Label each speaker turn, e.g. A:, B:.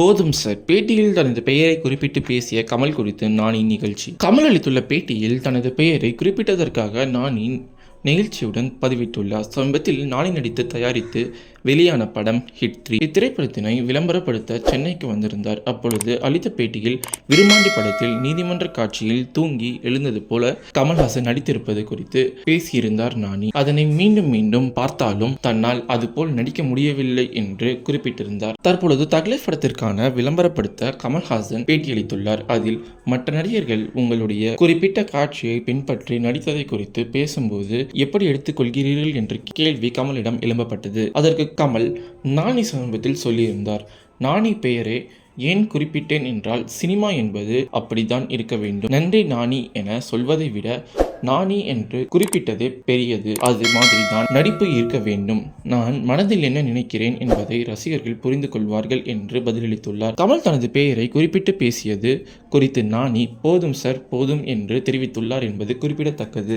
A: போதும் சார் பேட்டியில் தனது பெயரை குறிப்பிட்டு பேசிய கமல் குறித்து நானின் நிகழ்ச்சி. கமல் அளித்துள்ள பேட்டியில் தனது பெயரை குறிப்பிட்டதற்காக நானின் நெகிழ்ச்சியுடன் பதிவிட்டுள்ளார். சமீபத்தில் நாளை நடித்து தயாரித்து வெளியான படம் ஹிட் த்ரீ இத்திரைப்படத்தினை விளம்பரப்படுத்த சென்னைக்கு வந்திருந்தார். அப்பொழுது அளித்த பேட்டியில் விருமாண்டி படத்தில் நீதிமன்ற காட்சியில் தூங்கி எழுந்தது போல கமல்ஹாசன் நடித்திருப்பது குறித்து பேசியிருந்தார் நானி அதனை மீண்டும் மீண்டும் பார்த்தாலும் தன்னால் அதுபோல் நடிக்க முடியவில்லை என்று குறிப்பிட்டிருந்தார். தற்பொழுது தகலை படத்திற்கான விளம்பரப்படுத்த கமல்ஹாசன் பேட்டியளித்துள்ளார். அதில் மற்ற நடிகர்கள் உங்களுடைய குறிப்பிட்ட காட்சியை பின்பற்றி நடித்ததை குறித்து பேசும்போது எப்படி எடுத்துக்கொள்கிறீர்கள் என்ற கேள்வி கமலிடம் எழும்பப்பட்டது. அதற்கு கமல் நானி சமீபத்தில் சொல்லியிருந்தார். நானி பெயரே ஏன் குறிப்பிட்டேன் என்றால் சினிமா என்பது அப்படித்தான் இருக்க வேண்டும். நன்றி நாணி என சொல்வதை விட நாணி என்று குறிப்பிட்டதே பெரியது. அது மாதிரி தான் நடிப்பு இருக்க வேண்டும். நான் மனதில் என்ன நினைக்கிறேன் என்பதை ரசிகர்கள் புரிந்து கொள்வார்கள் என்று பதிலளித்துள்ளார். கமல் தனது பெயரை குறிப்பிட்டு பேசியது குறித்து நாணி போதும் சார் போதும் என்று தெரிவித்துள்ளார் என்பது குறிப்பிடத்தக்கது.